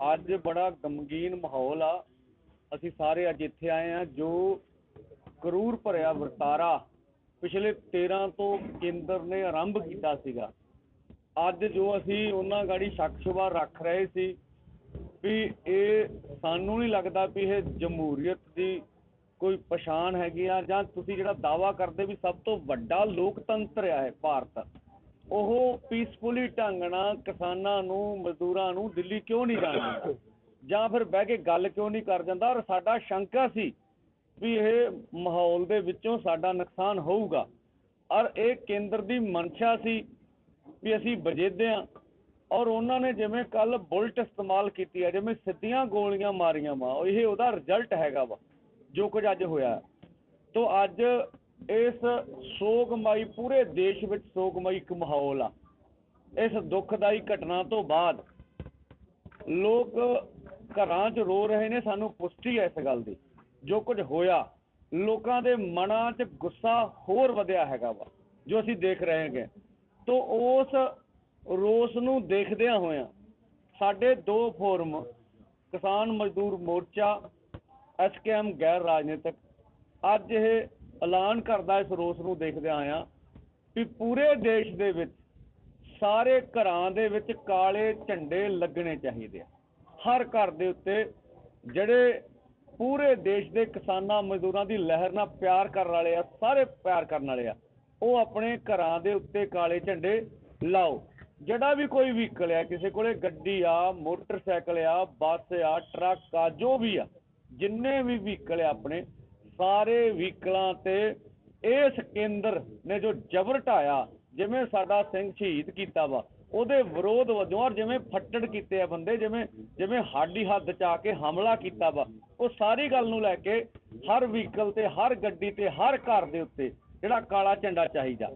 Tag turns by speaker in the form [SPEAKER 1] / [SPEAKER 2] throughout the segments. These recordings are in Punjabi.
[SPEAKER 1] ਅੱਜ ਬੜਾ ਗਮਗੀਨ ਮਾਹੌਲ ਆ। ਅਸੀਂ ਸਾਰੇ ਅੱਜ ਇੱਥੇ ਆਏ ਆ ਜੋ ਕਰੂਰ ਭਰਿਆ ਵਰਤਾਰਾ ਪਿਛਲੇ 13 ਤੋਂ ਕੇਂਦਰ ਨੇ ਆਰੰਭ ਕੀਤਾ ਸੀਗਾ। ਅੱਜ ਜੋ ਅਸੀਂ ਉਹਨਾਂ ਗਾੜੀ ਸ਼ੱਕ ਸ਼ੁਬਾ ਰੱਖ ਰਹੇ ਸੀ ਵੀ ਇਹ ਸਾਨੂੰ ਨਹੀਂ ਲੱਗਦਾ ਵੀ ਇਹ ਜਮਹੂਰੀਅਤ ਦੀ ਕੋਈ ਪਛਾਣ ਹੈਗੀ ਆ ਜਾਂ ਤੁਸੀਂ ਜਿਹੜਾ ਦਾਵਾ ਕਰਦੇ ਵੀ ਸਭ ਤੋਂ ਵੱਡਾ ਲੋਕਤੰਤਰ ਆ ਇਹ ਭਾਰਤ। ਉਹ ਪੀਸਫੁਲੀ ਢੰਗ ਨਾਲ ਕਿਸਾਨਾਂ ਨੂੰ, ਮਜ਼ਦੂਰਾਂ ਨੂੰ ਦਿੱਲੀ ਕਿਉਂ ਨਹੀਂ ਜਾਣ? ਜਾਂ ਫਿਰ ਬਹਿ ਕੇ ਗੱਲ ਕਿਉਂ ਨਹੀਂ ਕਰ ਜਾਂਦਾ? ਔਰ ਸਾਡਾ ਸ਼ੰਕਾ ਸੀ ਵੀ ਇਹ ਮਾਹੌਲ ਦੇ ਵਿੱਚੋਂ ਸਾਡਾ ਨੁਕਸਾਨ ਹੋਊਗਾ। ਔਰ ਇਹ ਕੇਂਦਰ ਦੀ ਮਨਸ਼ਾ ਸੀ ਵੀ ਅਸੀਂ ਵਜੇਦੇ ਹਾਂ। ਔਰ ਉਹਨਾਂ ਨੇ ਜਿਵੇਂ ਕੱਲ ਬੁਲਟ ਇਸਤੇਮਾਲ ਕੀਤੀ ਹੈ ਜਿਵੇਂ ਸਿੱਧੀਆਂ ਗੋਲੀਆਂ ਮਾਰੀਆਂ ਵਾ ਇਹ ਉਹਦਾ ਰਿਜ਼ਲਟ ਹੈਗਾ ਵਾ, ਜੋ ਕੁਝ ਅੱਜ ਹੋਇਆ। ਤੋ ਅੱਜ ਇਸ ਸੋਗਮਈ, ਪੂਰੇ ਦੇਸ਼ ਵਿੱਚ ਸੋਗਮਈ ਇੱਕ ਮਾਹੌਲ ਆ। ਇਸ ਦੁਖਦਾਈ ਘਟਨਾ ਤੋਂ ਬਾਅਦ ਲੋਕ ਘਰਾਂ 'ਚ ਰੋ ਰਹੇ ਨੇ, ਸਾਨੂੰ ਪੁਸ਼ਟੀ ਹੈ ਇਸ ਗੱਲ ਦੀ। ਜੋ ਕੁਝ ਹੋਇਆ, ਲੋਕਾਂ ਦੇ ਮਨਾਂ 'ਚ ਗੁੱਸਾ ਹੋਰ ਵਧਿਆ ਹੈਗਾ ਵਾ, ਜੋ ਅਸੀਂ ਦੇਖ ਰਹੇ ਹੈਗੇ। ਤੋ ਉਸ ਰੋਸ ਨੂੰ ਦੇਖਦਿਆਂ ਹੋਇਆਂ ਸਾਡੇ ਦੋ ਫੋਰਮ, ਕਿਸਾਨ ਮਜ਼ਦੂਰ ਮੋਰਚਾ ਐਸਕੇਐਮ ਗੈਰ ਰਾਜਨੀਤਿਕ, ਅੱਜ ਇਹ ਐਲਾਨ ਕਰਦਾ ਇਸ ਰੋਸ ਨੂੰ ਦੇਖਦਿਆਂ ਆਇਆ ਵੀ ਪੂਰੇ ਦੇਸ਼ ਦੇ ਵਿੱਚ, ਸਾਰੇ ਘਰਾਂ ਦੇ ਵਿੱਚ ਕਾਲੇ ਝੰਡੇ ਲੱਗਣੇ ਚਾਹੀਦੇ ਆ। ਹਰ ਘਰ ਦੇ ਉੱਤੇ ਜਿਹੜੇ ਪੂਰੇ ਦੇਸ਼ ਦੇ ਕਿਸਾਨਾਂ, ਮਜ਼ਦੂਰਾਂ ਦੀ ਲਹਿਰ ਨਾਲ ਪਿਆਰ ਕਰਨ ਵਾਲੇ ਆ, ਸਾਰੇ ਪਿਆਰ ਕਰਨ ਵਾਲੇ ਆ, ਉਹ ਆਪਣੇ ਘਰਾਂ ਦੇ ਉੱਤੇ ਕਾਲੇ ਝੰਡੇ ਲਾਓ। ਜਿਹੜਾ ਵੀ ਕੋਈ ਵਹੀਕਲ ਆ, ਕਿਸੇ ਕੋਲੇ ਗੱਡੀ ਆ, ਮੋਟਰਸਾਈਕਲ ਆ, ਬੱਸ ਆ, ਟਰੱਕ ਆ, ਜੋ ਵੀ ਆ, ਜਿੰਨੇ ਵੀ ਵਹੀਕਲ ਆ ਆਪਣੇ ਸਾਰੇ ਵਹੀਕਲਾਂ ਤੇ ਇਸ ਕੇਂਦਰ ਨੇ ਜੋ ਜਬਰ ਢਾਇਆ, ਜਿਵੇਂ ਸਾਡਾ ਸਿੰਘ ਸ਼ਹੀਦ ਕੀਤਾ ਵਾ, ਉਹਦੇ ਵਿਰੋਧ ਵਜੋਂ ਔਰ ਜਿਵੇਂ ਫੱਟੜ ਕੀਤੇ ਆ ਬੰਦੇ, ਜਿਵੇਂ ਜਿਵੇਂ ਹਾਡੀ ਹੱਦ ਚ ਆ ਕੇ ਹਮਲਾ ਕੀਤਾ ਵਾ, ਉਹ ਸਾਰੀ ਗੱਲ ਨੂੰ ਲੈ ਕੇ ਹਰ ਵਹੀਕਲ ਤੇ, ਹਰ ਗੱਡੀ ਤੇ, ਹਰ ਘਰ ਦੇ ਉੱਤੇ ਜਿਹੜਾ ਕਾਲਾ ਝੰਡਾ ਚਾਹੀਦਾ।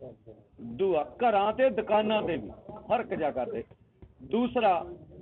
[SPEAKER 1] ਦੂਆ ਘਰਾਂ ਤੇ, ਦੁਕਾਨਾਂ ਤੇ ਵੀ ਹਰ ਇੱਕ ਜਗ੍ਹਾ ਤੇ ਦੂਸਰਾ